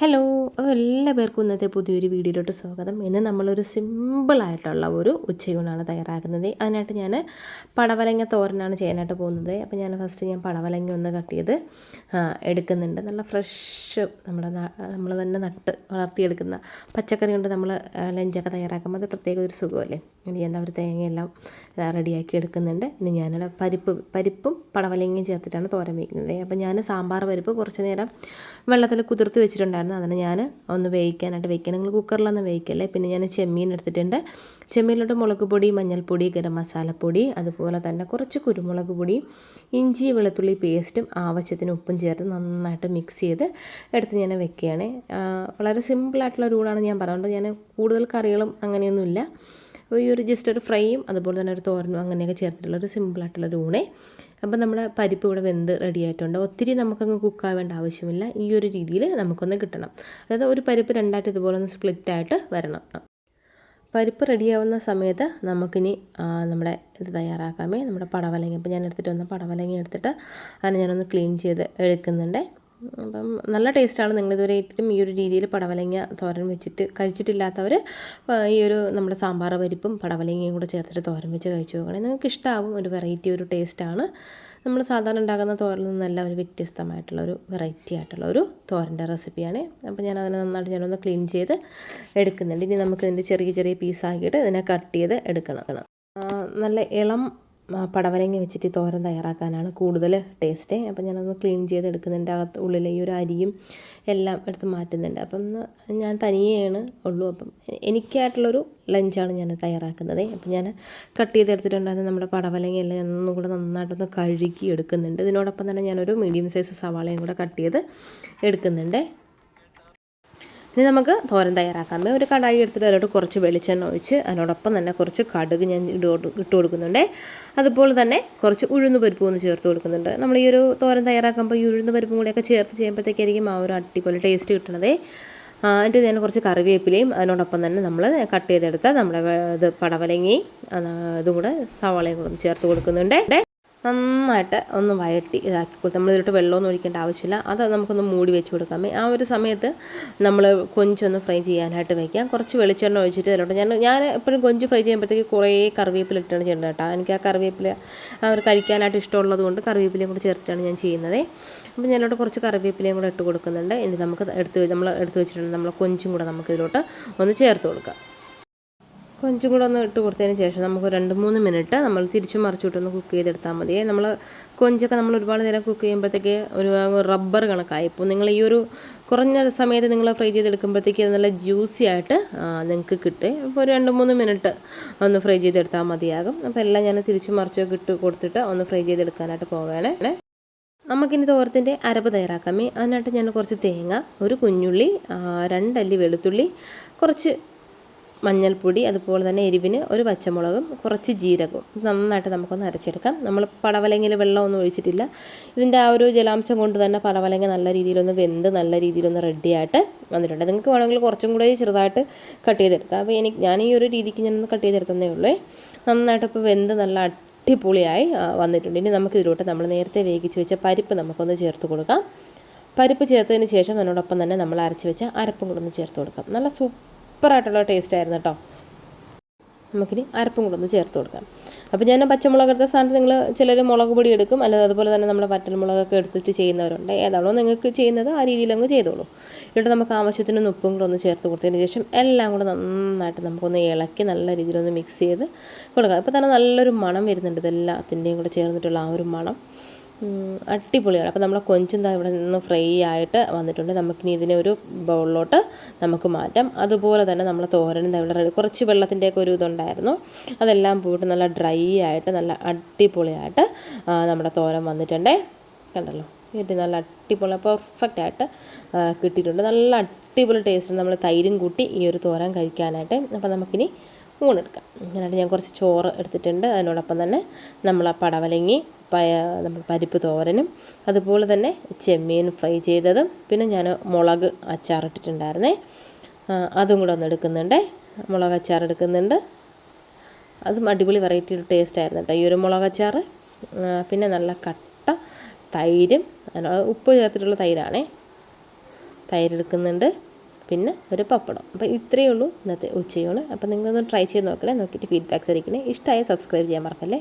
Hello അപ്പോൾ എല്ലാ പേർക്കും ഇന്നത്തെ പുതിയൊരു വീഡിയോയിലോട്ട് സ്വാഗതം. ഇന്ന് നമ്മളൊരു സിമ്പിളായിട്ടുള്ള ഒരു ഉച്ചയൂണാണ് തയ്യാറാക്കുന്നത്. അതിനായിട്ട് ഞാൻ പടവലങ്ങ തോരനാണ് ചെയ്യാനായിട്ട് പോകുന്നത്. അപ്പോൾ ഞാൻ ഫസ്റ്റ് ഞാൻ പടവലങ്ങ ഒന്ന് കട്ട് ചെയ്ത് എടുക്കുന്നുണ്ട്. നല്ല ഫ്രഷ് നമ്മുടെ നമ്മൾ തന്നെ നട്ട് വളർത്തിയെടുക്കുന്ന പച്ചക്കറി കൊണ്ട് നമ്മൾ ലഞ്ചൊക്കെ തയ്യാറാക്കുമ്പോൾ അത് പ്രത്യേക ഒരു സുഖമല്ലേ? ഇനി എന്താ ഒരു തേങ്ങയെല്ലാം റെഡിയാക്കി എടുക്കുന്നുണ്ട്. ഇനി ഞാനിവിടെ പരിപ്പ് പരിപ്പും പടവലങ്ങയും ചേർത്തിട്ടാണ് തോരൻ വയ്ക്കുന്നത് അപ്പോൾ ഞാൻ സാമ്പാർ പരിപ്പ് കുറച്ച് നേരം വെള്ളത്തിൽ കുതിർത്ത് വെച്ചിട്ടുണ്ടായിരുന്നു. അതിന് ഞാൻ ഒന്ന് വേവിക്കാനായിട്ട് വെക്കുക നിങ്ങൾ കുക്കറിലൊന്നും വേവിക്കല്ലേ? പിന്നെ ഞാൻ ചെമ്മീൻ എടുത്തിട്ടുണ്ട്. ചെമ്മീനിലോട്ട് മുളക് പൊടി മഞ്ഞൾപ്പൊടി ഗരം മസാലപ്പൊടി അതുപോലെ തന്നെ കുറച്ച് കുരുമുളക് പൊടി ഇഞ്ചി വെളുത്തുള്ളി പേസ്റ്റും ആവശ്യത്തിന് ഉപ്പും ചേർത്ത് നന്നായിട്ട് മിക്സ് ചെയ്ത് എടുത്ത് ഞാൻ വെക്കുകയാണ്. വളരെ സിമ്പിളായിട്ടുള്ള ഊണാണ് ഞാൻ പറയുന്നത് ഞാൻ കൂടുതൽ കറികളും അങ്ങനെയൊന്നുമില്ല. ഈ ഒരു ജസ്റ്റ് ഒരു ഫ്രൈയും അതുപോലെ തന്നെ ഒരു തോരനും അങ്ങനെയൊക്കെ ചേർത്തിട്ടുള്ള ഒരു സിമ്പിളായിട്ടുള്ള ഊണേ. അപ്പോൾ നമ്മുടെ പരിപ്പ് ഇവിടെ വെന്ത് റെഡി ആയിട്ടുണ്ട്. ഒത്തിരി നമുക്കങ്ങ് കുക്കാവേണ്ട ആവശ്യമില്ല. ഈ ഒരു രീതിയിൽ നമുക്കൊന്ന് കിട്ടണം. അതായത് ഒരു പരിപ്പ് രണ്ടായിട്ട് ഇതുപോലെ ഒന്ന് സ്പ്ലിറ്റ് ആയിട്ട് വരണം. പരിപ്പ് റെഡിയാവുന്ന സമയത്ത് നമുക്കിനി നമ്മുടെ ഇത് തയ്യാറാക്കാമേ. നമ്മുടെ പടവലങ്ങ. ഇപ്പം ഞാൻ എടുത്തിട്ട് വന്ന പടവലങ്ങ എടുത്തിട്ട് അതിനെ ഞാനൊന്ന് ക്ലീൻ ചെയ്ത് എടുക്കുന്നുണ്ട്. അപ്പം നല്ല ടേസ്റ്റാണ് നിങ്ങളിതുവരെ ഏറ്റവും ഈ ഒരു രീതിയിൽ പടവലങ്ങ തോരൻ വെച്ചിട്ട് കഴിച്ചിട്ടില്ലാത്തവർ ഈ ഒരു നമ്മുടെ സാമ്പാർ പരിപ്പും പടവലങ്ങയും കൂടെ ചേർത്തിട്ട് തോരൻ വെച്ച് കഴിച്ചു നോക്കണേ. നിങ്ങൾക്ക് ഇഷ്ടമാവും ഒരു വെറൈറ്റി ഒരു ടേസ്റ്റാണ്. നമ്മൾ സാധാരണ ഉണ്ടാക്കുന്ന തോരനിൽ നിന്നല്ല ഒരു വ്യത്യസ്തമായിട്ടുള്ള ഒരു വെറൈറ്റി ആയിട്ടുള്ള ഒരു തോരന്റെ റെസിപ്പിയാണ്. അപ്പോൾ ഞാൻ അതിനെ നന്നായിട്ട് ഞാനൊന്ന് ക്ലീൻ ചെയ്ത് എടുക്കുന്നുണ്ട്. ഇനി നമുക്ക് ഇതിന്റെ ചെറിയ ചെറിയ പീസാക്കിയിട്ട് ഇതിനെ കട്ട് ചെയ്ത് എടുക്കണം. നല്ല ഇളം പടവലങ്ങ വെച്ചിട്ട് തോരൻ തയ്യാറാക്കാനാണ് കൂടുതൽ ടേസ്റ്റ് അപ്പം ഞാനൊന്ന് ക്ലീൻ ചെയ്ത് എടുക്കുന്നുണ്ട് അകത്ത് ഉള്ളിലെ ഈ ഒരു അരിയും എല്ലാം എടുത്ത് മാറ്റുന്നുണ്ട്. അപ്പം ഞാൻ തനിയെയാണ് ഉള്ളൂ. അപ്പം എനിക്കായിട്ടുള്ളൊരു ലഞ്ചാണ് ഞാൻ തയ്യാറാക്കുന്നത്. അപ്പം ഞാൻ കട്ട് ചെയ്തെടുത്തിട്ടുണ്ടായിരുന്ന നമ്മുടെ പടവലങ്ങയെല്ലാം ഞാൻ ഒന്നും കൂടെ നന്നായിട്ടൊന്ന് കഴുകി എടുക്കുന്നുണ്ട്. ഇതിനോടൊപ്പം തന്നെ ഞാനൊരു മീഡിയം സൈസ് സവാളയും കൂടെ കട്ട് ചെയ്ത് എടുക്കുന്നുണ്ട്. ഇനി നമുക്ക് തോരൻ തയ്യാറാക്കാൻ ഒരു കടായി എടുത്തിട്ട് അതിലോട്ട് കുറച്ച് വെളിച്ചെണ്ണ ഒഴിച്ച് അതിനോടൊപ്പം തന്നെ കുറച്ച് കടുക് ഞാൻ ഇട്ട് കൊടുക്കുന്നുണ്ട്. അതുപോലെ തന്നെ കുറച്ച് ഉഴുന്ന് പരിപ്പ് ഒന്ന് ചേർത്ത് കൊടുക്കുന്നുണ്ട്. നമ്മൾ ഈ ഒരു തോരൻ തയ്യാറാക്കുമ്പോൾ ഈ ഉഴുന്ന് പരിപ്പും കൂടെയൊക്കെ ചേർത്ത് ചെയ്യുമ്പോഴത്തേക്കായിരിക്കും ആ ഒരു അടിപൊളി ടേസ്റ്റ് കിട്ടുന്നത് ആ, എന്നിട്ട് ഞാൻ കുറച്ച് കറിവേപ്പിലയും അതിനോടൊപ്പം തന്നെ നമ്മൾ കട്ട് ചെയ്തെടുത്ത നമ്മുടെ ഇത് പടവലങ്ങയും അതും കൂടെ സവാളയും കൂടെ ചേർത്ത് കൊടുക്കുന്നുണ്ട്. നന്നായിട്ട് ഒന്ന് വഴട്ടി ഇതാക്കി കൊടുത്ത് നമ്മൾ ഇതിലോട്ട് വെള്ളമൊന്നും ഒഴിക്കേണ്ട ആവശ്യമില്ല. അത് നമുക്കൊന്ന് മൂടി വെച്ച് കൊടുക്കാമേ ആ ഒരു സമയത്ത് നമ്മൾ കൊഞ്ചൊന്ന് ഫ്രൈ ചെയ്യാനായിട്ട് വയ്ക്കാം കുറച്ച് വെളിച്ചെണ്ണ ഒഴിച്ചിട്ട് ഇതിലോട്ട് ഞാൻ ഞാൻ എപ്പോഴും കൊഞ്ച് ഫ്രൈ ചെയ്യുമ്പോഴത്തേക്ക് കുറേ കറിവേപ്പില ഇട്ടാണ് ചെയ്യേണ്ടത് കേട്ടോ. എനിക്ക് ആ കറിവേപ്പില അവർ കഴിക്കാനായിട്ട് ഇഷ്ടമുള്ളത് കൊണ്ട് കറിവേപ്പിലയും കൂടി ചേർത്തിട്ടാണ് ഞാൻ ചെയ്യുന്നത്. അപ്പോൾ ഞാനിലോട്ട് കുറച്ച് കറിവേപ്പിലയും കൂടെ ഇട്ട് കൊടുക്കുന്നുണ്ട്. ഇനി നമുക്ക് എടുത്ത് നമ്മൾ എടുത്ത് വെച്ചിട്ടുണ്ട് നമ്മൾ കൊഞ്ചും കൂടെ നമുക്ക് ഇതിലോട്ട് ഒന്ന് ചേർത്ത് കൊടുക്കാം. കൊഞ്ചും കൂടെ ഒന്ന് ഇട്ട് കൊടുത്തതിന് ശേഷം നമുക്ക് രണ്ട് മൂന്ന് മിനിറ്റ് നമ്മൾ തിരിച്ചു മറിച്ചിട്ടൊന്ന് കുക്ക് ചെയ്തെടുത്താൽ മതി. നമ്മൾ കൊഞ്ചൊക്കെ നമ്മൾ ഒരുപാട് നേരം കുക്ക് ചെയ്യുമ്പോഴത്തേക്ക് ഒരു റബ്ബർ കണക്കായി. ഇപ്പോൾ നിങ്ങൾ ഈ ഒരു കുറഞ്ഞ സമയത്ത് നിങ്ങൾ ഫ്രൈ ചെയ്തെടുക്കുമ്പോഴത്തേക്ക് നല്ല ജ്യൂസി ആയിട്ട് നിങ്ങൾക്ക് കിട്ടും. അപ്പോൾ ഒരു രണ്ട് മൂന്ന് മിനിറ്റ് ഒന്ന് ഫ്രൈ ചെയ്തെടുത്താൽ മതിയാകും. അപ്പോൾ എല്ലാം ഞാൻ തിരിച്ചു മറിച്ചൊക്കെ ഇട്ട് കൊടുത്തിട്ട് ഒന്ന് ഫ്രൈ ചെയ്തെടുക്കാനായിട്ട് പോവുകയാണേ. നമുക്കിനി തോരത്തിന്റെ അരപ്പ് തയ്യാറാക്കാമേ അതിനായിട്ട് ഞാൻ കുറച്ച് തേങ്ങ ഒരു കുഞ്ഞുള്ളി രണ്ടല്ലി വെളുത്തുള്ളി കുറച്ച് മഞ്ഞൾപ്പൊടി അതുപോലെ തന്നെ എരിവിന് ഒരു പച്ചമുളകും കുറച്ച് ജീരകവും. നന്നായിട്ട് നമുക്കൊന്ന് അരച്ചെടുക്കാം. നമ്മൾ പടവലങ്ങയിൽ വെള്ളമൊന്നും ഒഴിച്ചിട്ടില്ല. ഇതിന്റെ ആ ഒരു ജലാംശം കൊണ്ട് തന്നെ പടവലങ്ങ നല്ല രീതിയിലൊന്ന് വെന്ത് നല്ല രീതിയിലൊന്ന് റെഡിയായിട്ട് വന്നിട്ടുണ്ട്. നിങ്ങൾക്ക് വേണമെങ്കിൽ കുറച്ചും കൂടെ ചെറുതായിട്ട് കട്ട് ചെയ്തെടുക്കാം. അപ്പോൾ എനിക്ക് ഞാൻ ഈ ഒരു രീതിക്ക് ഞാനൊന്ന് കട്ട് ചെയ്തെടുത്തതേ ഉള്ളൂ. നന്നായിട്ട് ഇപ്പോൾ വെന്ത് നല്ല അടിപൊളിയായി വന്നിട്ടുണ്ട്. ഇനി നമുക്ക് ഇതിലോട്ട് നമ്മൾ നേരത്തെ വേവിച്ച് വെച്ച പരിപ്പ് നമുക്കൊന്ന് ചേർത്ത് കൊടുക്കാം. പരിപ്പ് ചേർത്തതിന് ശേഷം അതിനോടൊപ്പം തന്നെ നമ്മൾ അരച്ച് വെച്ച അരപ്പും കൂടെ ഒന്ന് ചേർത്ത് കൊടുക്കാം. നല്ല സൂപ്പറായിട്ടുള്ള ടേസ്റ്റ് ആയിരുന്നു കേട്ടോ നമുക്കിനി അരപ്പും കൂടെ ഒന്ന് ചേർത്ത് കൊടുക്കാം. അപ്പോൾ ഞാൻ പച്ചമുളക് എടുത്ത സ്ഥാനത്ത് നിങ്ങൾ ചിലർ മുളക് പൊടി എടുക്കും. അല്ലാതെ അതുപോലെ തന്നെ നമ്മൾ വറ്റൽമുളകൊക്കെ എടുത്തിട്ട് ചെയ്യുന്നവരുണ്ട്. ഏതാണോ നിങ്ങൾക്ക് ചെയ്യുന്നത് ആ രീതിയിൽ അങ്ങ് ചെയ്തോളൂ. എന്നിട്ട് നമുക്ക് ആവശ്യത്തിന് ഉപ്പും കൂടെ ഒന്ന് ചേർത്ത് കൊടുത്തതിന് ശേഷം എല്ലാം കൂടെ നന്നായിട്ട് നമുക്കൊന്ന് ഇളക്കി നല്ല രീതിയിലൊന്ന് മിക്സ് ചെയ്ത് കൊടുക്കാം. ഇപ്പോൾ തന്നെ നല്ലൊരു മണം വരുന്നുണ്ട്. ഇതെല്ലാത്തിന്റെയും കൂടെ ചേർന്നിട്ടുള്ള ആ ഒരു മണം. അടിപൊളിയാണ്. അപ്പോൾ നമ്മളെ കൊഞ്ചും ദാ ഇവിടെ നിന്ന് ഫ്രൈ ആയിട്ട് വന്നിട്ടുണ്ട്. നമുക്കിനി ഇതിനെ ഒരു ബൗളിലോട്ട് നമുക്ക് മാറ്റാം. അതുപോലെ തന്നെ നമ്മളെ തോരനും ദാ ഇവിടെ. കുറച്ച് വെള്ളത്തിന്റെയൊക്കെ ഒരു ഇതുണ്ടായിരുന്നു. അതെല്ലാം പോയിട്ട് നല്ല ഡ്രൈ ആയിട്ട് നല്ല അടിപൊളിയായിട്ട് നമ്മുടെ തോരൻ വന്നിട്ടുണ്ടേ. കണ്ടല്ലോ? ഇട്ട് നല്ല അടിപൊളി പെർഫെക്റ്റ് ആയിട്ട് കിട്ടിയിട്ടുണ്ട്. നല്ല അടിപൊളി ടേസ്റ്റ് നമ്മൾ തൈരും കൂട്ടി ഈ ഒരു തോരൻ കഴിക്കാനായിട്ട്. അപ്പോൾ നമുക്കിനി ഊണെടുക്കാം. അങ്ങനെയാണ് ഞാൻ കുറച്ച് ചോറ് എടുത്തിട്ടുണ്ട്. അതിനോടൊപ്പം തന്നെ നമ്മൾ ആ പടവലങ്ങി പയ നമ്മൾ പരിപ്പ് തോരനും അതുപോലെ തന്നെ ചെമ്മീൻ ഫ്രൈ ചെയ്തതും പിന്നെ ഞാൻ മുളക് അച്ചാറിട്ടിട്ടുണ്ടായിരുന്നേ. അതും കൂടെ ഒന്ന് എടുക്കുന്നുണ്ട്. മുളക് അച്ചാർ എടുക്കുന്നുണ്ട്. അതും അടിപൊളി വെറൈറ്റി ഒരു ടേസ്റ്റ് ആയിരുന്നു കേട്ടോ ഈ ഒരു മുളക് അച്ചാർ. പിന്നെ നല്ല കട്ട തൈരും ഉപ്പ് ചേർത്തിട്ടുള്ള തൈരാണേ. തൈര് എടുക്കുന്നുണ്ട്. പിന്നെ ഒരു പപ്പടം. അപ്പോൾ ഇത്രയേ ഉള്ളൂ ഇന്നത്തെ ഉച്ചയൂണ് അപ്പോൾ നിങ്ങളൊന്ന് ട്രൈ ചെയ്ത് നോക്കണേ. നോക്കിയിട്ട് ഫീഡ്ബാക്ക്സ് അറിയിക്കണേ. ഇഷ്ടമായ സബ്സ്ക്രൈബ് ചെയ്യാൻ മറക്കല്ലേ?